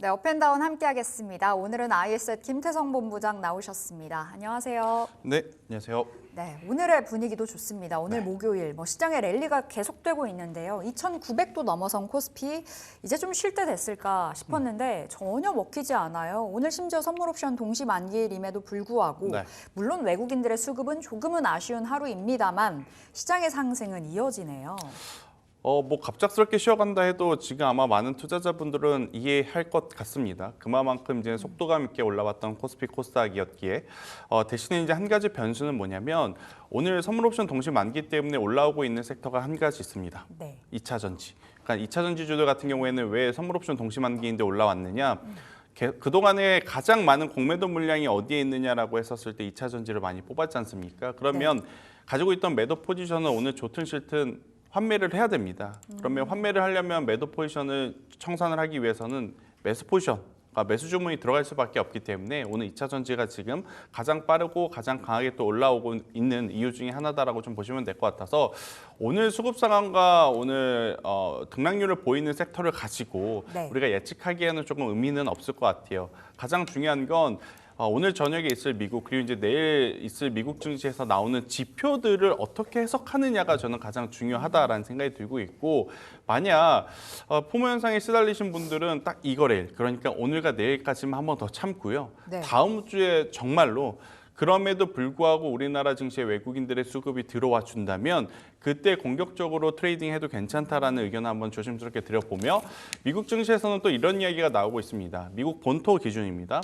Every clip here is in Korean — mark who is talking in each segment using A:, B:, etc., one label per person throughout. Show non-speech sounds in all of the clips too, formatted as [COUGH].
A: 네, 업앤다운 함께 하겠습니다. 오늘은 IS의 김태성 본부장 나오셨습니다. 안녕하세요.
B: 네, 안녕하세요.
A: 네, 오늘의 분위기도 좋습니다. 오늘
B: 네.
A: 목요일 뭐 시장의 랠리가 계속되고 있는데요. 2,900도 넘어선 코스피 이제 좀 쉴 때 됐을까 싶었는데 전혀 먹히지 않아요. 오늘 심지어 선물 옵션 동시 만기일임에도 불구하고
B: 네.
A: 물론 외국인들의 수급은 조금은 아쉬운 하루입니다만 시장의 상승은 이어지네요.
B: 어, 뭐 갑작스럽게 쉬어간다 해도 지금 아마 많은 투자자분들은 이해할 것 같습니다. 그만큼 이제 속도감 있게 올라왔던 코스피 코스닥이었기에 어, 대신에 이제 한 가지 변수는 뭐냐면 오늘 선물 옵션 동시 만기 때문에 올라오고 있는 섹터가 한 가지 있습니다.
A: 네.
B: 2차 전지. 그러니까 2차 전지주들 같은 경우에는 왜 선물 옵션 동시 만기인데 올라왔느냐? 개- 그동안에 가장 많은 공매도 물량이 어디에 있느냐라고 했었을 때 2차 전지를 많이 뽑았지 않습니까? 그러면 가지고 있던 매도 포지션을 오늘 좋든 싫든 환매를 해야 됩니다. 그러면 환매를 하려면 매도 포지션을 청산을 하기 위해서는 매수 포지션 매수 주문이 들어갈 수밖에 없기 때문에 오늘 2차 전지가 지금 가장 빠르고 가장 강하게 또 올라오고 있는 이유 중에 하나다라고 좀 보시면 될 것 같아서 오늘 수급 상황과 오늘 어, 등락률을 보이는 섹터를 가지고
A: 네.
B: 우리가 예측하기에는 조금 의미는 없을 것 같아요. 가장 중요한 건 어, 오늘 저녁에 있을 미국 그리고 이제 내일 있을 미국 증시에서 나오는 지표들을 어떻게 해석하느냐가 저는 가장 중요하다라는 생각이 들고 있고 만약 어, 포모 현상에 시달리신 분들은 딱 이거래일 그러니까 오늘과 내일까지만 한 번 더 참고요.
A: 네.
B: 다음 주에 정말로 그럼에도 불구하고 우리나라 증시에 외국인들의 수급이 들어와 준다면 그때 공격적으로 트레이딩해도 괜찮다라는 의견을 한번 조심스럽게 드려보며 미국 증시에서는 또 이런 이야기가 나오고 있습니다. 미국 본토 기준입니다.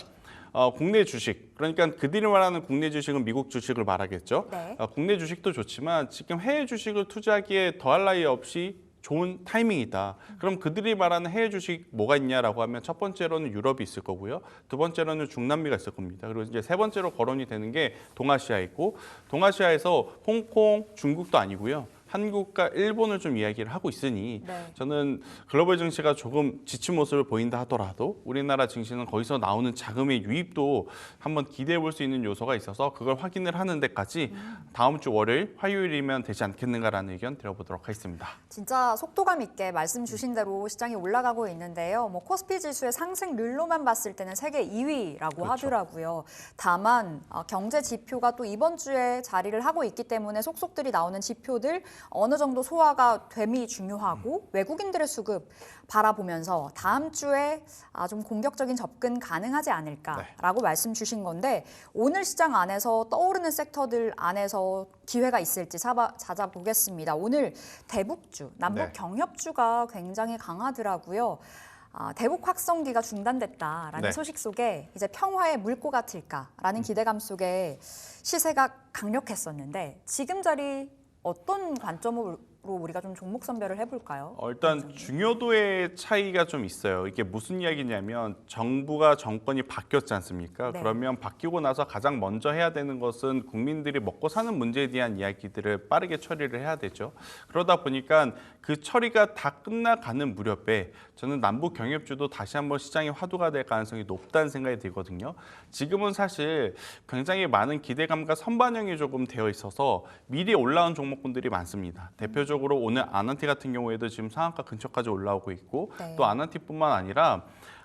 B: 어, 국내 주식 그러니까 그들이 말하는 국내 주식은 미국 주식을 말하겠죠.
A: 네.
B: 어, 국내 주식도 좋지만 지금 해외 주식을 투자하기에 더할 나위 없이 좋은 타이밍이다. 그럼 그들이 말하는 해외 주식 뭐가 있냐라고 하면 첫 번째로는 유럽이 있을 거고요. 두 번째로는 중남미가 있을 겁니다. 그리고 이제 세 번째로 거론이 되는 게 동아시아 있고 동아시아에서 홍콩, 중국도 아니고요. 한국과 일본을 좀 이야기를 하고 있으니
A: 네.
B: 저는 글로벌 증시가 조금 지친 모습을 보인다 하더라도 우리나라 증시는 거기서 나오는 자금의 유입도 한번 기대해 볼 수 있는 요소가 있어서 그걸 확인을 하는 데까지 다음 주 월요일, 화요일이면 되지 않겠는가라는 의견 드려보도록 하겠습니다.
A: 진짜 속도감 있게 말씀 주신 대로 시장이 올라가고 있는데요. 뭐 코스피 지수의 상승률로만 봤을 때는 세계 2위라고
B: 그렇죠.
A: 하더라고요. 다만 어, 경제 지표가 또 이번 주에 자리를 하고 있기 때문에 속속들이 나오는 지표들 어느 정도 소화가 됨이 중요하고 외국인들의 수급 바라보면서 다음 주에 아, 좀 공격적인 접근 가능하지 않을까라고 말씀 주신 건데 오늘 시장 안에서 떠오르는 섹터들 안에서 기회가 있을지 찾아, 찾아보겠습니다. 오늘 대북주, 남북
B: 네.
A: 경협주가 굉장히 강하더라고요. 아, 대북 확성기가 중단됐다라는
B: 네.
A: 소식 속에 이제 평화의 물고 같을까라는 기대감 속에 시세가 강력했었는데 지금 자리 어떤 관점으로 우리가 좀 종목 선별을 해볼까요?
B: 어, 일단 중요도의 차이가 좀 있어요. 이게 무슨 이야기냐면 정부가 정권이 바뀌었지 않습니까?
A: 네.
B: 그러면 바뀌고 나서 가장 먼저 해야 되는 것은 국민들이 먹고 사는 문제에 대한 이야기들을 빠르게 처리를 해야 되죠. 그러다 보니까 그 처리가 다 끝나가는 무렵에 저는 남북 경협주도 다시 한번 시장의 화두가 될 가능성이 높다는 생각이 들거든요. 지금은 사실 굉장히 많은 기대감과 선반영이 조금 되어 있어서 미리 올라온 종목군들이 많습니다. 대표적으로 오늘 아난티 같은 경우에도 지금 상한가 근처까지 올라오고 있고
A: 네.
B: 또 아난티뿐만 아니라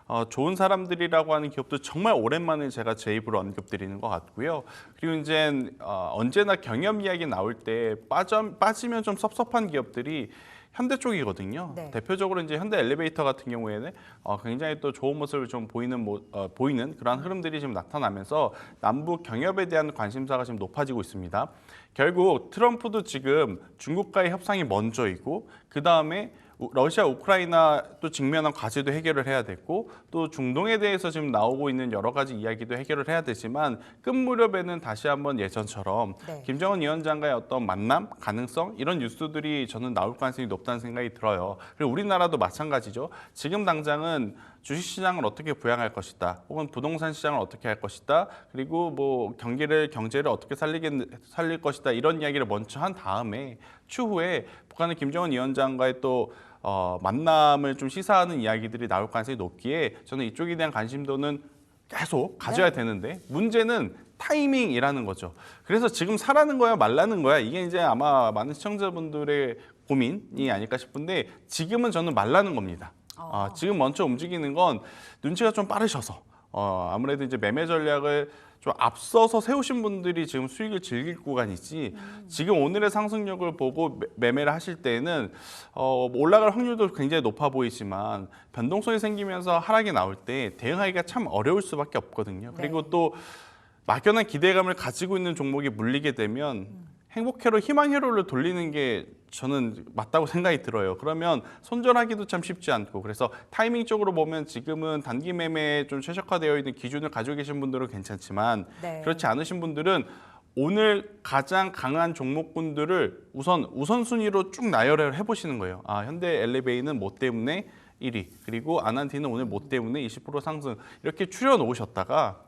B: 어, 좋은 사람들이라고 하는 기업도 정말 오랜만에 제가 제 입으로 언급드리는 것 같고요. 그리고 이제 어, 언제나 경험 이야기 나올 때 빠져, 빠지면 좀 섭섭한 기업들이 현대 쪽이거든요.
A: 네.
B: 대표적으로 이제 현대 엘리베이터 같은 경우에는 어, 굉장히 또 좋은 모습을 좀 보이는 모, 어, 보이는 그런 흐름들이 지금 나타나면서 남북 경협에 대한 관심사가 지금 높아지고 있습니다. 결국 트럼프도 지금 중국과의 협상이 먼저이고 그 다음에 러시아 우크라이나 또 직면한 과제도 해결을 해야 됐고 또 중동에 대해서 지금 나오고 있는 여러 가지 이야기도 해결을 해야 되지만 끝 무렵에는 다시 한번 예전처럼
A: 네.
B: 김정은 위원장과의 어떤 만남 가능성 이런 뉴스들이 저는 나올 가능성이 높다는 생각이 들어요. 그리고 우리나라도 마찬가지죠. 지금 당장은 주식시장을 어떻게 부양할 것이다, 혹은 부동산 시장을 어떻게 할 것이다, 그리고 뭐 경기를 경제를 어떻게 살리겠 살릴 것이다 이런 이야기를 먼저 한 다음에 추후에 북한의 김정은 위원장과의 또 어, 만남을 좀 시사하는 이야기들이 나올 가능성이 높기에 저는 이쪽에 대한 관심도는 계속 가져야 되는데 문제는 타이밍이라는 거죠. 그래서 지금 사라는 거야 말라는 거야 이게 이제 아마 많은 시청자분들의 고민이 아닐까 싶은데 지금은 저는 말라는 겁니다. 아, 지금 먼저 움직이는 건 눈치가 좀 빠르셔서 어, 아무래도 이제 매매 전략을 좀 앞서서 세우신 분들이 지금 수익을 즐길 구간이지 지금 오늘의 상승력을 보고 매- 매매를 하실 때는 어, 올라갈 확률도 굉장히 높아 보이지만 변동성이 생기면서 하락이 나올 때 대응하기가 참 어려울 수밖에 없거든요. 그리고 또 막연한 기대감을 가지고 있는 종목이 물리게 되면 행복회로 희망회로를 돌리는 게 저는 맞다고 생각이 들어요. 그러면 손절하기도 참 쉽지 않고 그래서 타이밍적으로 보면 지금은 단기 매매에 좀 최적화되어 있는 기준을 가지고 계신 분들은 괜찮지만
A: 네.
B: 그렇지 않으신 분들은 오늘 가장 강한 종목군들을 우선 우선순위로 쭉 나열을 해보시는 거예요. 아 현대 엘리베이는 뭐 때문에 1위 그리고 아난티는 오늘 뭐 때문에 20% 상승 이렇게 추려 놓으셨다가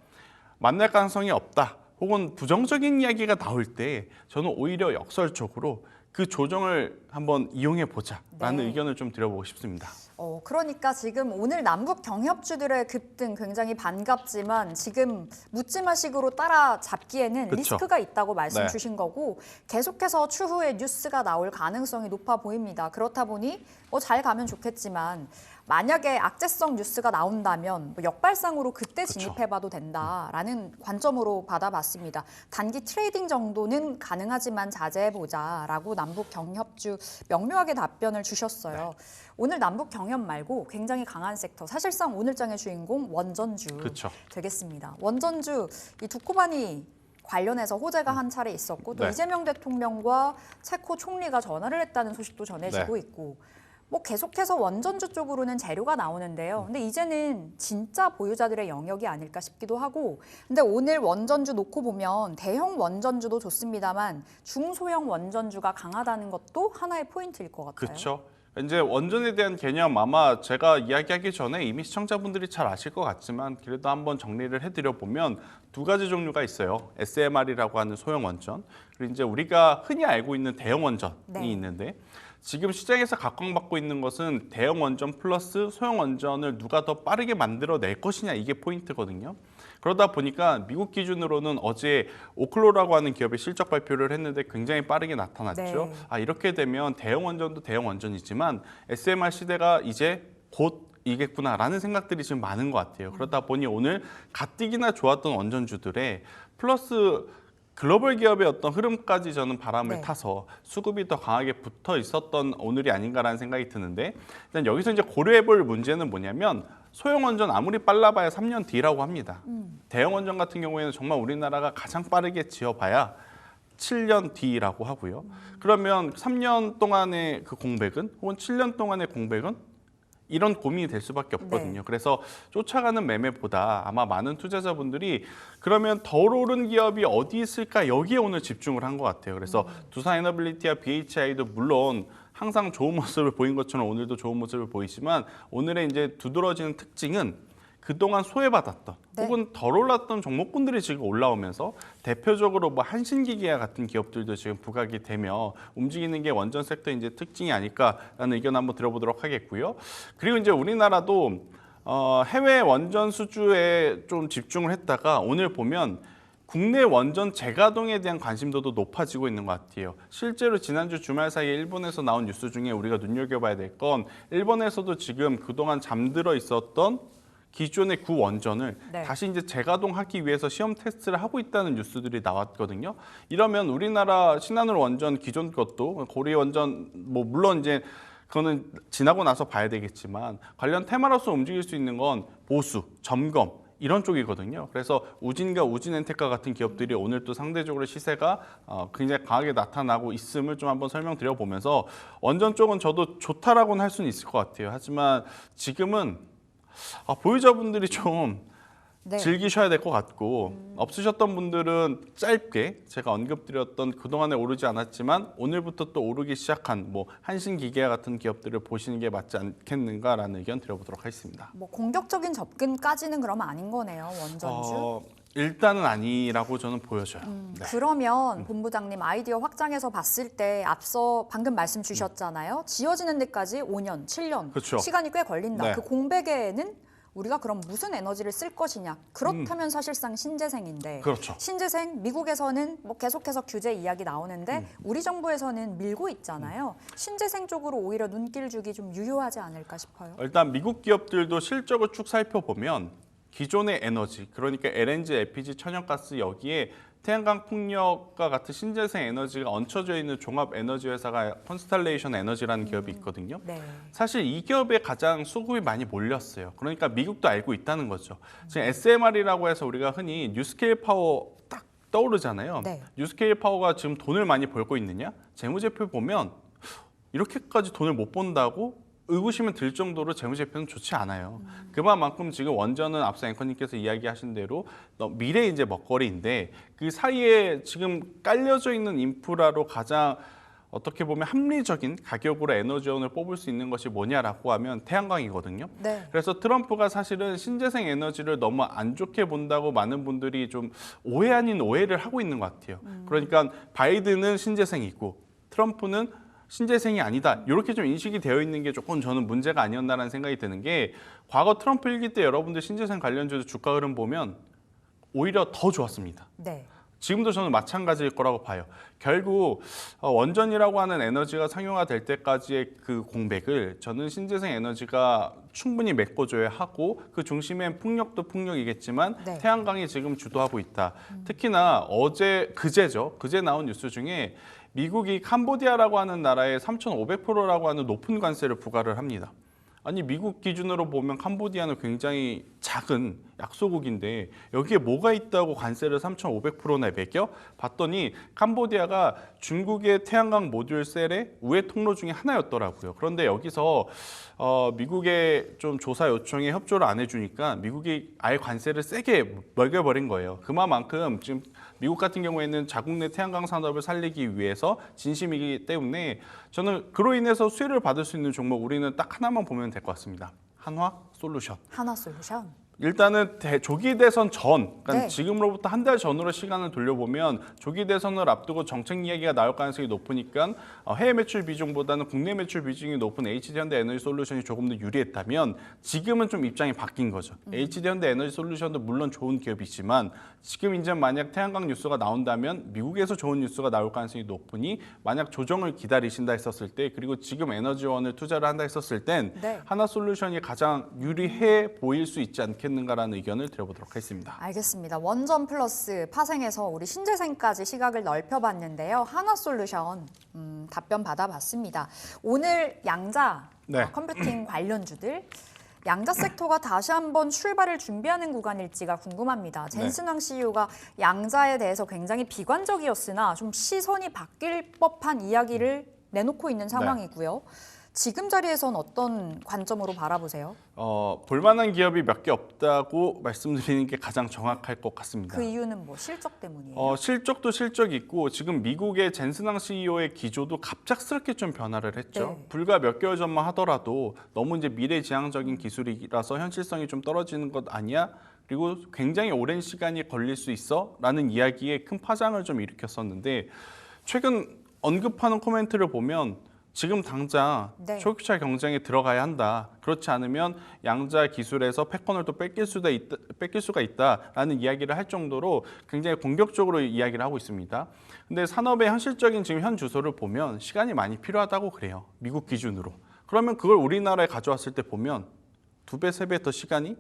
B: 만날 가능성이 없다 혹은 부정적인 이야기가 나올 때 저는 오히려 역설적으로 그 조정을 한번 이용해 보자라는
A: 네.
B: 의견을 좀 드려보고 싶습니다.
A: 어, 그러니까 지금 오늘 남북 경협주들의 급등 굉장히 반갑지만 지금 묻지마식으로 따라잡기에는
B: 그쵸.
A: 리스크가 있다고 말씀
B: 네.
A: 주신 거고 계속해서 추후에 뉴스가 나올 가능성이 높아 보입니다. 그렇다 보니 뭐잘 가면 좋겠지만 만약에 악재성 뉴스가 나온다면 뭐 역발상으로 그때
B: 그쵸.
A: 진입해봐도 된다라는 관점으로 받아봤습니다. 단기 트레이딩 정도는 가능하지만 자제해보자라고 남북 경협주 명료하게 답변을 주셨어요. 오늘 남북 경협 말고 굉장히 강한 섹터, 사실상 오늘장의 주인공 원전주
B: 그렇죠.
A: 되겠습니다. 원전주 이 두코바니 관련해서 호재가 한 차례 있었고 또
B: 네.
A: 이재명 대통령과 체코 총리가 전화를 했다는 소식도 전해지고
B: 네.
A: 있고 뭐 계속해서 원전주 쪽으로는 재료가 나오는데요. 근데 이제는 진짜 보유자들의 영역이 아닐까 싶기도 하고 근데 오늘 원전주 놓고 보면 대형 원전주도 좋습니다만 중소형 원전주가 강하다는 것도 하나의 포인트일 것 같아요.
B: 그렇죠. 이제 원전에 대한 개념 아마 제가 이야기하기 전에 이미 시청자분들이 잘 아실 것 같지만 그래도 한번 정리를 해드려 보면 두 가지 종류가 있어요. SMR이라고 하는 소형 원전 그리고 이제 우리가 흔히 알고 있는 대형 원전이
A: 네.
B: 있는데 지금 시장에서 각광받고 있는 것은 대형 원전 플러스 소형 원전을 누가 더 빠르게 만들어낼 것이냐 이게 포인트거든요. 그러다 보니까 미국 기준으로는 어제 오클로라고 하는 기업이 실적 발표를 했는데 굉장히 빠르게 나타났죠.
A: 네.
B: 아 이렇게 되면 대형 원전도 대형 원전이지만 SMR 시대가 이제 곧 이겠구나라는 생각들이 지금 많은 것 같아요. 그러다 보니 오늘 가뜩이나 좋았던 원전주들의 플러스 글로벌 기업의 어떤 흐름까지 저는 바람을
A: 네.
B: 타서 수급이 더 강하게 붙어 있었던 오늘이 아닌가라는 생각이 드는데 일단 여기서 이제 고려해 볼 문제는 뭐냐면 소형 원전 아무리 빨라봐야 3년 뒤라고 합니다. 대형 원전 같은 경우에는 정말 우리나라가 가장 빠르게 지어봐야 7년 뒤라고 하고요. 그러면 3년 동안의 그 공백은 혹은 7년 동안의 공백은 이런 고민이 될 수밖에 없거든요.
A: 네.
B: 그래서 쫓아가는 매매보다 아마 많은 투자자분들이 그러면 덜 오른 기업이 어디 있을까 여기에 오늘 집중을 한 것 같아요. 그래서 두산 에너빌리티와 BHI도 물론 항상 좋은 모습을 보인 것처럼 오늘도 좋은 모습을 보이지만 오늘의 이제 두드러지는 특징은 그동안 소외받았던
A: 네.
B: 혹은 덜 올랐던 종목군들이 지금 올라오면서 대표적으로 뭐 한신기계와 같은 기업들도 지금 부각이 되며 움직이는 게 원전 섹터 이제 특징이 아닐까라는 의견 한번 들어보도록 하겠고요. 그리고 이제 우리나라도 어, 해외 원전 수주에 좀 집중을 했다가 오늘 보면 국내 원전 재가동에 대한 관심도도 높아지고 있는 것 같아요. 실제로 지난주 주말 사이에 일본에서 나온 뉴스 중에 우리가 눈여겨봐야 될 건 일본에서도 지금 그동안 잠들어 있었던 기존의 구 원전을
A: 네.
B: 다시 이제 재가동하기 위해서 시험 테스트를 하고 있다는 뉴스들이 나왔거든요. 이러면 우리나라 신한울 원전 기존 것도 고리 원전 뭐 물론 이제 그거는 지나고 나서 봐야 되겠지만 관련 테마로서 움직일 수 있는 건 보수, 점검 이런 쪽이거든요. 그래서 우진과 우진엔테카 같은 기업들이 오늘 또 상대적으로 시세가 어, 굉장히 강하게 나타나고 있음을 좀 한번 설명드려 보면서 원전 쪽은 저도 좋다라고는 할 수는 있을 것 같아요. 하지만 지금은 아, 보유자분들이 좀
A: 네.
B: 즐기셔야 될 것 같고 없으셨던 분들은 짧게 제가 언급드렸던 그동안에 오르지 않았지만 오늘부터 또 오르기 시작한 뭐 한신기계와 같은 기업들을 보시는 게 맞지 않겠는가라는 의견 드려보도록 하겠습니다.
A: 뭐 공격적인 접근까지는 그러면 아닌 거네요 원전주.
B: 어, 일단은 아니라고 저는 보여져요.
A: 음,
B: 네.
A: 그러면 본부장님 아이디어 확장해서 봤을 때 앞서 방금 말씀 주셨잖아요. 지어지는 데까지 5년, 7년
B: 그렇죠.
A: 시간이 꽤 걸린다.
B: 네.
A: 그 공백에는 우리가 그럼 무슨 에너지를 쓸 것이냐? 그렇다면 사실상 신재생인데
B: 음. 그렇죠.
A: 신재생 미국에서는 뭐 계속해서 규제 이야기 나오는데
B: 음.
A: 우리 정부에서는 밀고 있잖아요. 신재생 쪽으로 오히려 눈길 주기 좀 유효하지 않을까 싶어요.
B: 일단 미국 기업들도 실적을 쭉 살펴보면 기존의 에너지, 그러니까 LNG, LPG, 천연가스 여기에 태양광 풍력과 같은 신재생 에너지가 얹혀져 있는 종합 에너지 회사가 컨스탈레이션 에너지라는 기업이 있거든요.
A: 네.
B: 사실 이 기업에 가장 수급이 많이 몰렸어요. 그러니까 미국도 알고 있다는 거죠. 지금 SMR이라고 해서 우리가 흔히 뉴스케일 파워 딱 떠오르잖아요.
A: 네.
B: 뉴스케일 파워가 지금 돈을 많이 벌고 있느냐? 재무제표 보면 이렇게까지 돈을 못 번다고 의구심은 들 정도로 재무제표는 좋지 않아요. 그만큼 지금 원전은 앞서 앵커님께서 이야기하신 대로 너- 미래 이제 먹거리인데 그 사이에 지금 깔려져 있는 인프라로 가장 어떻게 보면 합리적인 가격으로 에너지원을 뽑을 수 있는 것이 뭐냐라고 하면 태양광이거든요.
A: 네.
B: 그래서 트럼프가 사실은 신재생 에너지를 너무 안 좋게 본다고 많은 분들이 좀 오해 아닌 오해를 하고 있는 것 같아요. 그러니까 바이든은 신재생이고 트럼프는 신재생이 아니다. 이렇게 좀 인식이 되어 있는 게 조금 저는 문제가 아니었나라는 생각이 드는 게 과거 트럼프 일기 때 여러분들 신재생 관련주의 주가 흐름 보면 오히려 더 좋았습니다.
A: 네.
B: 지금도 저는 마찬가지일 거라고 봐요. 결국 어, 원전이라고 하는 에너지가 상용화될 때까지의 그 공백을 저는 신재생 에너지가 충분히 메꿔줘야 하고 그 중심엔 풍력도 풍력이겠지만
A: 네.
B: 태양광이 지금 주도하고 있다. 특히나 어제 그제죠. 그제 나온 뉴스 중에 미국이 캄보디아라고 하는 나라에 3,500%라고 하는 높은 관세를 부과를 합니다. 아니 미국 기준으로 보면 캄보디아는 굉장히 작은 약소국인데 여기에 뭐가 있다고 관세를 3,500%나 매겨? 봤더니 캄보디아가 중국의 태양광 모듈 셀의 우회 통로 중에 하나였더라고요. 그런데 여기서 어, 미국의 좀 조사 요청에 협조를 안 해주니까 미국이 아예 관세를 세게 먹여버린 거예요. 그만큼 지금 미국 같은 경우에는 자국 내 태양광 산업을 살리기 위해서 진심이기 때문에 저는 그로 인해서 수혜를 받을 수 있는 종목 우리는 딱 하나만 보면 될 것 같습니다. 한화 솔루션.
A: 하나 솔루션.
B: 일단은 대- 조기 대선 전, 그러니까
A: 네.
B: 지금으로부터 한 달 전으로 시간을 돌려보면 조기 대선을 앞두고 정책 이야기가 나올 가능성이 높으니까 어, 해외 매출 비중보다는 국내 매출 비중이 높은 HD 현대 에너지 솔루션이 조금 더 유리했다면 지금은 좀 입장이 바뀐 거죠. HD 현대 에너지 솔루션도 물론 좋은 기업이지만 지금 이제 만약 태양광 뉴스가 나온다면 미국에서 좋은 뉴스가 나올 가능성이 높으니 만약 조정을 기다리신다 했었을 때 그리고 지금 에너지원을 투자를 한다 했었을 땐
A: 네.
B: 하나 솔루션이 가장 유리해 보일 수 있지 않겠 는가라는 의견을 드려보도록 하겠습니다.
A: 알겠습니다. 원전 플러스 파생에서 우리 신재생까지 시각을 넓혀봤는데요. 하나솔루션 음, 답변 받아봤습니다. 오늘 양자
B: 네.
A: 어, 컴퓨팅 [CLEARS THROAT] 관련주들 양자 섹터가 다시 한번 출발을 준비하는 구간일지가 궁금합니다.
B: 네.
A: 젠슨왕 CEO가 양자에 대해서 굉장히 비관적이었으나 좀 시선이 바뀔 법한 이야기를 내놓고
B: 네.
A: 있는 상황이고요. 지금 자리에선 어떤 관점으로 바라보세요?
B: 어, 볼만한 기업이 몇 개 없다고 말씀드리는 게 가장 정확할 것 같습니다.
A: 그 이유는 뭐 실적 때문이에요.
B: 어, 실적도 실적 있고 지금 미국의 젠슨왕 CEO의 기조도 갑작스럽게 좀 변화를 했죠.
A: 네.
B: 불과 몇 개월 전만 하더라도 너무 이제 미래지향적인 기술이라서 현실성이 좀 떨어지는 것 아니야? 그리고 굉장히 오랜 시간이 걸릴 수 있어라는 이야기에 큰 파장을 좀 일으켰었는데 최근 언급하는 코멘트를 보면 지금 당장
A: 네.
B: 초격차 경쟁에 들어가야 한다. 그렇지 않으면 양자 기술에서 패권을 또 뺏길 수가 있다, 뺏길 수가 있다라는 이야기를 할 정도로 굉장히 공격적으로 이야기를 하고 있습니다. 근데 산업의 현실적인 지금 현 주소를 보면 시간이 많이 필요하다고 그래요. 미국 기준으로. 그러면 그걸 우리나라에 가져왔을 때 보면 두 배, 세 배 더 시간이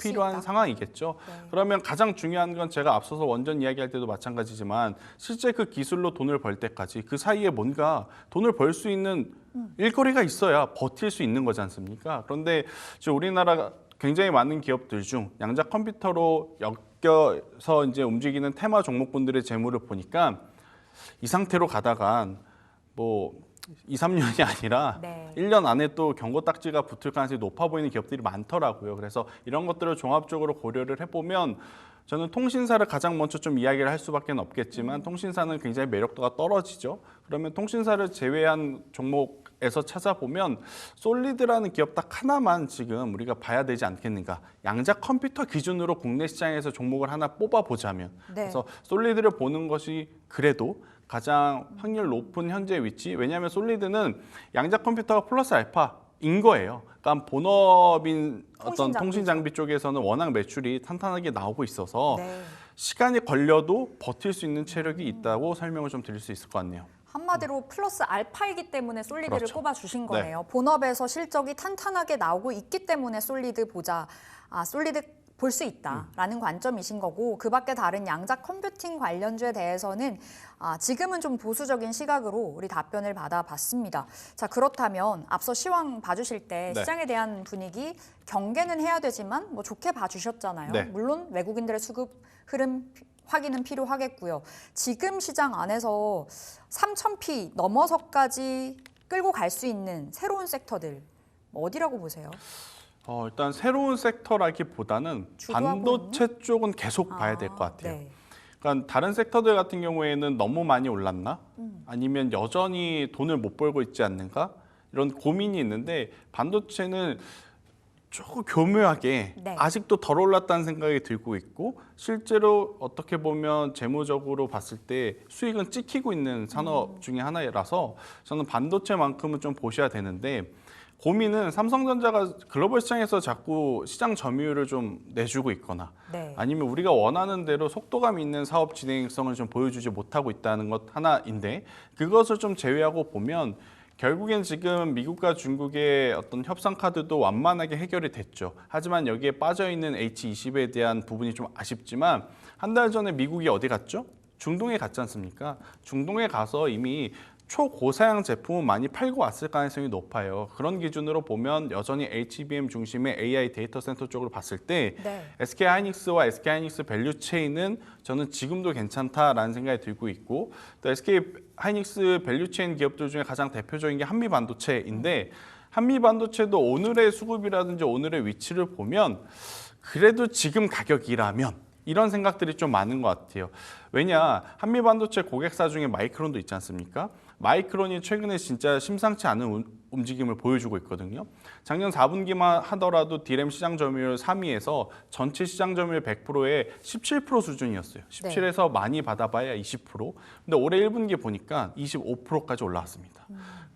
B: 필요한
A: 있다.
B: 상황이겠죠.
A: 네.
B: 그러면 가장 중요한 건 제가 앞서서 원전 이야기할 때도 마찬가지지만 실제 그 기술로 돈을 벌 때까지 그 사이에 뭔가 돈을 벌 수 있는 일거리가 있어야 버틸 수 있는 거지 않습니까? 그런데 지금 우리나라가 굉장히 많은 기업들 중 양자 컴퓨터로 엮여서 이제 움직이는 테마 종목군들의 재무를 보니까 이 상태로 가다간 뭐 2, 3년이 아니라
A: 네.
B: 1년 안에 또 경고 딱지가 붙을 가능성이 높아 보이는 기업들이 많더라고요. 그래서 이런 것들을 종합적으로 고려를 해보면 저는 통신사를 가장 먼저 좀 이야기를 할 수밖에 없겠지만 통신사는 굉장히 매력도가 떨어지죠. 그러면 통신사를 제외한 종목에서 찾아보면 솔리드라는 기업 딱 하나만 지금 우리가 봐야 되지 않겠는가. 양자 컴퓨터 기준으로 국내 시장에서 종목을 하나 뽑아보자면
A: 네.
B: 그래서 솔리드를 보는 것이 그래도 가장 확률 높은 현재 위치. 왜냐하면 솔리드는 양자 컴퓨터가 플러스 알파 인 거예요. 그러니까 본업인 어떤.
A: 통신 장비
B: 쪽에서는 워낙 매출이 탄탄하게 나오고 있어서
A: 네.
B: 시간이 걸려도 버틸 수 있는 체력이 있다고 설명을 좀 드릴 수 있을 것 같네요.
A: 한마디로 플러스 알파이기 때문에 솔리드를
B: 그렇죠.
A: 꼽아 주신
B: 네.
A: 거네요. 본업에서 실적이 탄탄하게 나오고 있기 때문에 솔리드 보자, 아 솔리드 볼 수 있다라는 관점이신 거고 그 밖에 다른 양자 컴퓨팅 관련주에 대해서는 아, 지금은 좀 보수적인 시각으로 우리 답변을 받아봤습니다. 자 그렇다면 앞서 시황 봐주실 때
B: 네.
A: 시장에 대한 분위기 경계는 해야 되지만 뭐 좋게 봐주셨잖아요.
B: 네.
A: 물론 외국인들의 수급 흐름 확인은 필요하겠고요. 지금 시장 안에서 3,000피 넘어서까지 끌고 갈 수 있는 새로운 섹터들 뭐 어디라고 보세요?
B: 어, 일단 새로운 섹터라기보다는 반도체 쪽은 계속 봐야 될 것 같아요.
A: 네.
B: 그러니까 다른 섹터들 같은 경우에는 너무 많이 올랐나?
A: 음.
B: 아니면 여전히 돈을 못 벌고 있지 않는가? 이런 고민이 있는데 반도체는 조금 교묘하게
A: 네.
B: 아직도 덜 올랐다는 생각이 들고 있고 실제로 어떻게 보면 재무적으로 봤을 때 수익은 찍히고 있는 산업
A: 음.
B: 중에 하나라서 저는 반도체만큼은 좀 보셔야 되는데 고민은 삼성전자가 글로벌 시장에서 자꾸 시장 점유율을 좀 내주고 있거나
A: 네.
B: 아니면 우리가 원하는 대로 속도감 있는 사업 진행성을 좀 보여주지 못하고 있다는 것 하나인데 그것을 좀 제외하고 보면 결국엔 지금 미국과 중국의 어떤 협상 카드도 완만하게 해결이 됐죠. 하지만 여기에 빠져 있는 H20에 대한 부분이 좀 아쉽지만 한 달 전에 미국이 어디 갔죠? 중동에 갔지 않습니까? 중동에 가서 이미 초고사양 제품은 많이 팔고 왔을 가능성이 높아요. 그런 기준으로 보면 여전히 HBM 중심의 AI 데이터 센터 쪽으로 봤을 때
A: 네.
B: SK 하이닉스와 SK 하이닉스 밸류 체인은 저는 지금도 괜찮다라는 생각이 들고 있고 또 SK 하이닉스 밸류 체인 기업들 중에 가장 대표적인 게 한미 반도체인데 한미 반도체도 오늘의 수급이라든지 오늘의 위치를 보면 그래도 지금 가격이라면 이런 생각들이 좀 많은 것 같아요. 왜냐 한미 반도체 고객사 중에 마이크론도 있지 않습니까? 마이크론이 최근에 진짜 심상치 않은 움- 움직임을 보여주고 있거든요. 작년 4분기만 하더라도 디램 시장 점유율 3위에서 전체 시장 점유율 100%의 17% 수준이었어요. 17에서 많이 받아봐야 20%. 근데 올해 1분기 보니까 25%까지 올라왔습니다.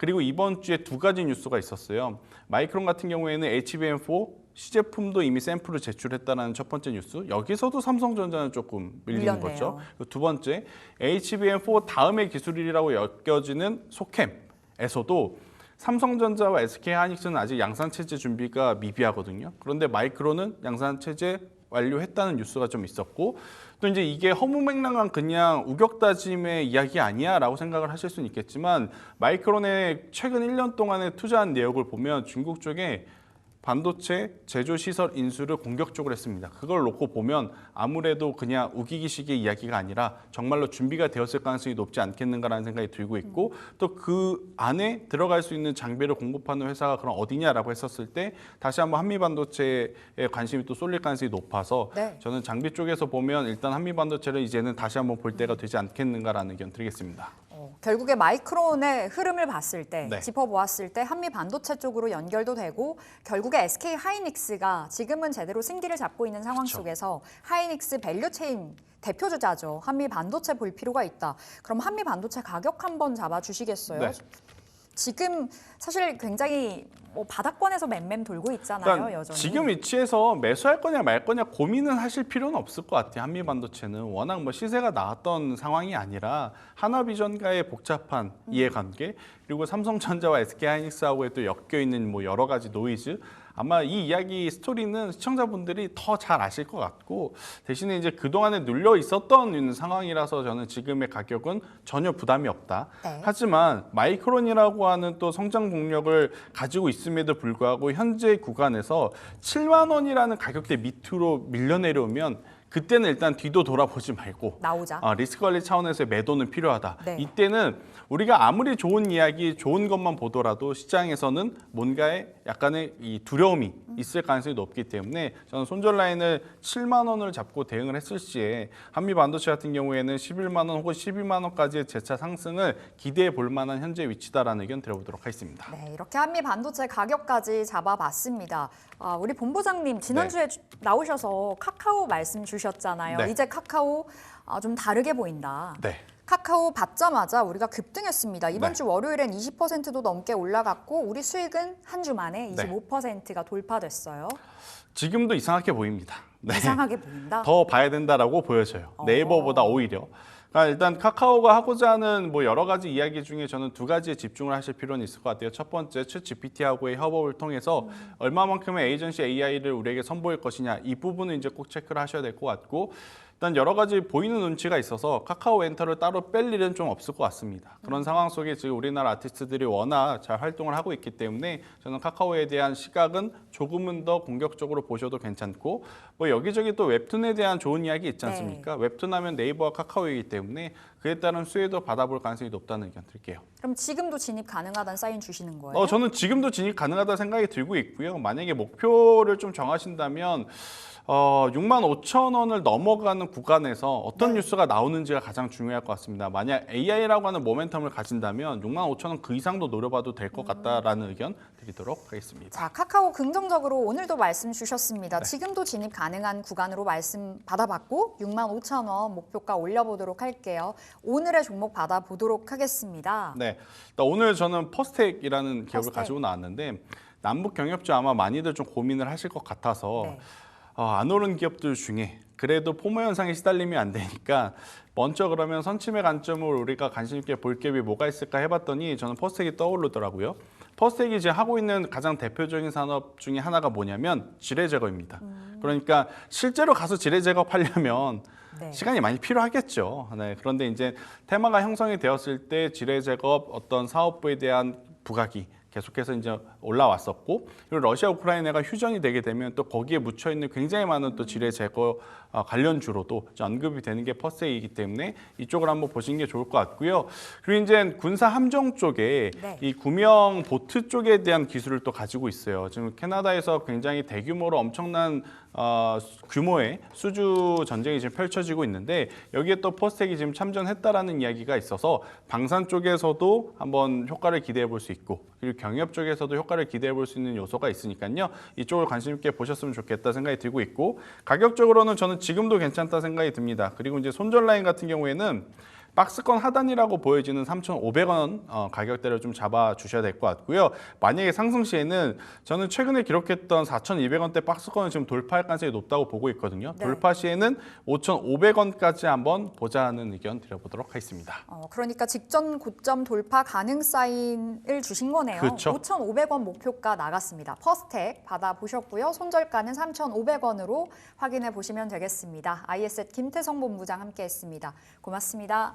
B: 그리고 이번 주에 두 가지 뉴스가 있었어요. 마이크론 같은 경우에는 HBM4 시제품도 이미 샘플을 제출했다는 첫 번째 뉴스. 여기서도 삼성전자는 조금 밀리는
A: 밀렸네요.
B: 거죠. 그리고 두 번째, HBM4 다음의 기술이라고 여겨지는 소캠에서도 삼성전자와 SK 하이닉스는 아직 양산 체제 준비가 미비하거든요. 그런데 마이크론은 양산 체제 완료했다는 뉴스가 좀 있었고 또 이제 이게 허무맹랑한 그냥 우격다짐의 이야기 아니야라고 생각을 하실 수는 있겠지만 마이크론의 최근 1년 동안의 투자한 내역을 보면 중국 쪽에 반도체 제조 시설 인수를 공격적으로 했습니다. 그걸 놓고 보면 아무래도 그냥 우기기식의 이야기가 아니라 정말로 준비가 되었을 가능성이 높지 않겠는가라는 생각이 들고 있고 또 그 안에 들어갈 수 있는 장비를 공급하는 회사가 그럼 어디냐라고 했었을 때 다시 한번 한미 반도체에 관심이 또 쏠릴 가능성이 높아서
A: 네.
B: 저는 장비 쪽에서 보면 일단 한미 반도체를 이제는 다시 한번 볼 때가 되지 않겠는가라는 의견 드리겠습니다.
A: 어, 결국에 마이크론의 흐름을 봤을 때
B: 네.
A: 짚어보았을 때 한미 반도체 쪽으로 연결도 되고 결국에 SK 하이닉스가 지금은 제대로 승기를 잡고 있는 상황
B: 그렇죠.
A: 속에서 하이닉스 밸류체인 대표 주자죠. 한미 반도체 볼 필요가 있다. 그럼 한미 반도체 가격 한번 잡아 주시겠어요?
B: 네.
A: 지금 사실 굉장히 뭐 바닥권에서 맴맴 돌고 있잖아요,
B: 그러니까
A: 여전히.
B: 지금 위치에서 매수할 거냐 말 거냐 고민은 하실 필요는 없을 것 같아요. 한미 반도체는 워낙 뭐 시세가 나왔던 상황이 아니라 하나비전과의 복잡한
A: 음.
B: 이해관계 그리고 삼성전자와 SK 하이닉스하고의 또 엮여 있는 뭐 여러 가지 노이즈 아마 이 이야기 스토리는 시청자분들이 더 잘 아실 것 같고 대신에 이제 그동안에 눌려 있었던 상황이라서 저는 지금의 가격은 전혀 부담이 없다.
A: 네.
B: 하지만 마이크론이라고 하는 또 성장 동력을 가지고 있음에도 불구하고 현재 구간에서 7만 원이라는 가격대 밑으로 밀려 내려오면 그때는 일단 뒤도 돌아보지 말고
A: 나오자.
B: 아, 리스크 관리 차원에서의 매도는 필요하다.
A: 네.
B: 이때는 우리가 아무리 좋은 이야기, 좋은 것만 보더라도 시장에서는 뭔가의 약간의 이 두려움이 있을 가능성이 높기 때문에 저는 손절 라인을 7만 원을 잡고 대응을 했을 시에 한미 반도체 같은 경우에는 11만 원 혹은 12만 원까지의 재차 상승을 기대해 볼 만한 현재 위치다라는 의견 드려보도록 하겠습니다.
A: 네, 이렇게 한미 반도체 가격까지 잡아봤습니다. 아, 우리 본부장님
B: 네.
A: 지난주에 주- 나오셔서 카카오 말씀 주셨잖아요.
B: 네.
A: 이제 카카오 아, 좀 다르게 보인다.
B: 네.
A: 카카오 받자마자 우리가 급등했습니다. 이번
B: 네.
A: 주 월요일엔 20%도 넘게 올라갔고 우리 수익은 한 주 만에
B: 네.
A: 25%가 돌파됐어요.
B: 지금도 이상하게 보입니다. 네.
A: 이상하게 보인다.
B: 더 봐야 된다라고 보여져요.
A: 어.
B: 네이버보다 오히려. 그러니까 일단 카카오가 하고자 하는 뭐 여러 가지 이야기 중에 저는 두 가지에 집중을 하실 필요는 있을 것 같아요. 첫 번째, 챗 GPT하고의 협업을 통해서 얼마만큼의 에이전시 AI를 우리에게 선보일 것이냐 이 부분은 이제 꼭 체크를 하셔야 될 것 같고 일단 여러 가지 보이는 눈치가 있어서 카카오 엔터를 따로 뺄 일은 좀 없을 것 같습니다. 그런 상황 속에 지금 우리나라 아티스트들이 워낙 잘 활동을 하고 있기 때문에 저는 카카오에 대한 시각은 조금은 더 공격적으로 보셔도 괜찮고 뭐 여기저기 또 웹툰에 대한 좋은 이야기 있지
A: 네.
B: 않습니까? 웹툰 하면 네이버와 카카오이기 때문에 그에 따른 수혜도 받아볼 가능성이 높다는 의견 드릴게요.
A: 그럼 지금도 진입 가능하다는 사인 주시는 거예요?
B: 어, 저는 지금도 진입 가능하다 생각이 들고 있고요. 만약에 목표를 좀 정하신다면 어, 6만 5천 원을 넘어가는 구간에서 어떤
A: 네.
B: 뉴스가 나오는지가 가장 중요할 것 같습니다. 만약 AI라고 하는 모멘텀을 가진다면 6만 5천 원 그 이상도 노려봐도 될 것 같다라는 의견 드리도록 하겠습니다.
A: 자, 카카오 긍정적으로 오늘도 말씀 주셨습니다.
B: 네.
A: 지금도 진입 가능한 구간으로 말씀 받아봤고 6만 5천 원 목표가 올려보도록 할게요. 오늘의 종목 받아보도록 하겠습니다.
B: 네, 오늘 저는 퍼스텍이라는 기업을
A: 퍼스텍.
B: 가지고 나왔는데 남북 경협주 아마 많이들 좀 고민을 하실 것 같아서
A: 네.
B: 어, 안 오른 기업들 중에 그래도 포모 현상에 시달리면 안 되니까 먼저 그러면 선침의 관점으로 우리가 관심 있게 볼 기업이 뭐가 있을까 해봤더니 저는 퍼스텍이 떠오르더라고요. 퍼스텍이 이제 하고 있는 가장 대표적인 산업 중에 하나가 뭐냐면 지뢰 제거입니다. 그러니까 실제로 가서 지뢰 제거하려면
A: 네.
B: 시간이 많이 필요하겠죠. 네, 그런데 이제 테마가 형성이 되었을 때 지뢰 제거 어떤 사업부에 대한 부각이 계속해서 이제 올라왔었고 그리고 러시아 우크라이나가 휴전이 되게 되면 또 거기에 묻혀 있는 굉장히 많은 또 지뢰 제거 어, 관련주로도 이제 언급이 되는 게 퍼스이기 때문에 이쪽을 한번 보시는 게 좋을 것 같고요. 그리고 이제 군사 함정 쪽에
A: 네.
B: 이 구명 보트 쪽에 대한 기술을 또 가지고 있어요. 지금 캐나다에서 굉장히 대규모로 엄청난 어, 규모의 수주 전쟁이 지금 펼쳐지고 있는데 여기에 또 포스텍이 지금 참전했다라는 이야기가 있어서 방산 쪽에서도 한번 효과를 기대해 볼 수 있고 그리고 경협 쪽에서도 효과를 기대해 볼 수 있는 요소가 있으니까요. 이쪽을 관심 있게 보셨으면 좋겠다 생각이 들고 있고 가격적으로는 저는 지금도 괜찮다 생각이 듭니다. 그리고 이제 손절 라인 같은 경우에는 박스권 하단이라고 보여지는 3,500원 어, 가격대를 좀 잡아 주셔야 될 것 같고요. 만약에 상승 시에는 저는 최근에 기록했던 4,200원대 박스권을 지금 돌파할 가능성이 높다고 보고 있거든요.
A: 네.
B: 돌파 시에는 5,500원까지 한번 보자는 의견 드려보도록 하겠습니다.
A: 어, 그러니까 직전 고점 돌파 가능 사인을 주신 거네요.
B: 그렇죠.
A: 5,500원 목표가 나갔습니다. 퍼스텍 받아보셨고요. 손절가는 3,500원으로 확인해 보시면 되겠습니다. ISET 김태성 본부장 함께했습니다. 고맙습니다.